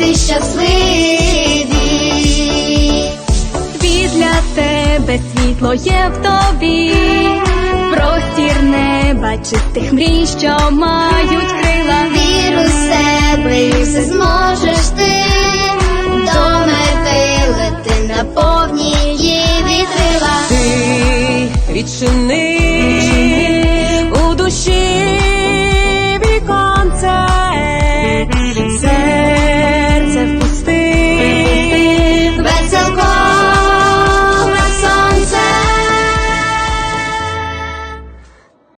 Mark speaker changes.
Speaker 1: бути щасливі,
Speaker 2: Світ для тебе світло є в тобі, простір неба чистих мрій, що мають крила.
Speaker 1: Вір у себе і все зможеш ти до на повні її крила.
Speaker 3: Ти відчини у душі.